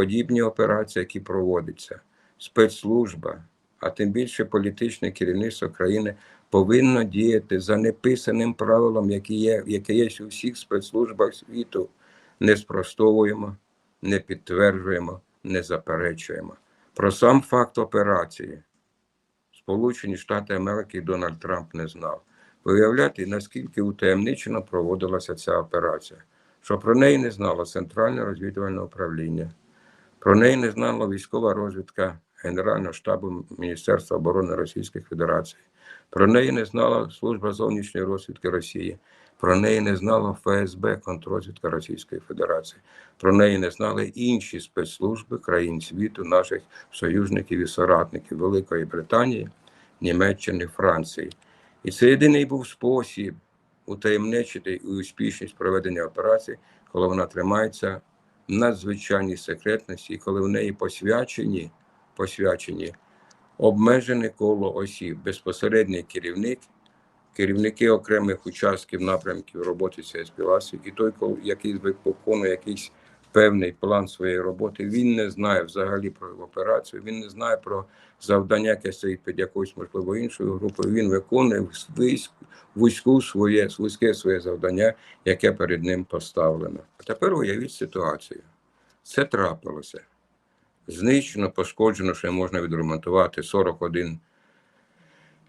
подібні операції, які проводяться, спецслужба, а тим більше політичне керівництво країни повинно діяти за неписаним правилом, яке є, яке є у всіх спецслужбах світу. Не спростовуємо, не підтверджуємо, не заперечуємо. Про сам факт операції Сполучені Штати Америки Дональд Трамп не знав. Виявляти, наскільки утаємничено проводилася ця операція, що про неї не знало Центральне розвідувальне управління, про неї не знала військова розвідка Генерального штабу Міністерства оборони Російської Федерації, про неї не знала Служба зовнішньої розвідки Росії, про неї не знала ФСБ, контррозвідка Російської Федерації, про неї не знали інші спецслужби країн світу, наших союзників і соратників Великої Британії, Німеччини, Франції. І це єдиний був спосіб утаємничити і успішність проведення операції, коли вона тримається надзвичайній секретності, коли в неї посвячені, посвячені обмежене коло осіб, безпосередній керівник, керівники окремих участків напрямків роботи цієї співаси, і той, який виконує якийсь певний план своєї роботи, він не знає взагалі про операцію, він не знає про завдання, яке стоїть під якоюсь, можливо, іншою групою. Він виконує вузьку- своє, вузьке своє завдання, яке перед ним поставлено. А тепер уявіть ситуацію. Це трапилося. Знищено, пошкоджено, що можна відремонтувати 41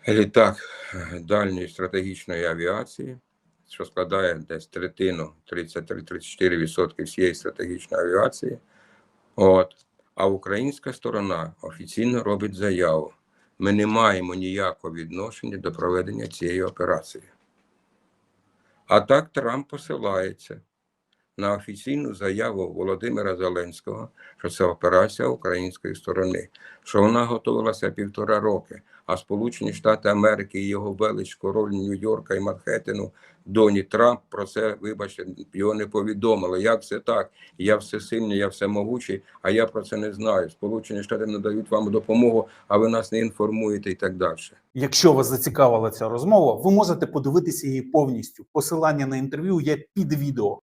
літак дальньої стратегічної авіації, що складає десь третину 33-34% всієї стратегічної авіації. От. А українська сторона офіційно робить заяву. Ми не маємо ніякого відношення до проведення цієї операції. А так Трамп посилається на офіційну заяву Володимира Зеленського, що це операція української сторони, що вона готувалася півтора роки, а Сполучені Штати Америки і його велич король Нью-Йорка і Манхеттену Доні Трамп про це, вибачте, його не повідомили. Як це так? Я всесильний, я всемогучий, а я про це не знаю. Сполучені Штати надають вам допомогу, а ви нас не інформуєте і так далі. Якщо вас зацікавила ця розмова, ви можете подивитися її повністю. Посилання на інтерв'ю є під відео.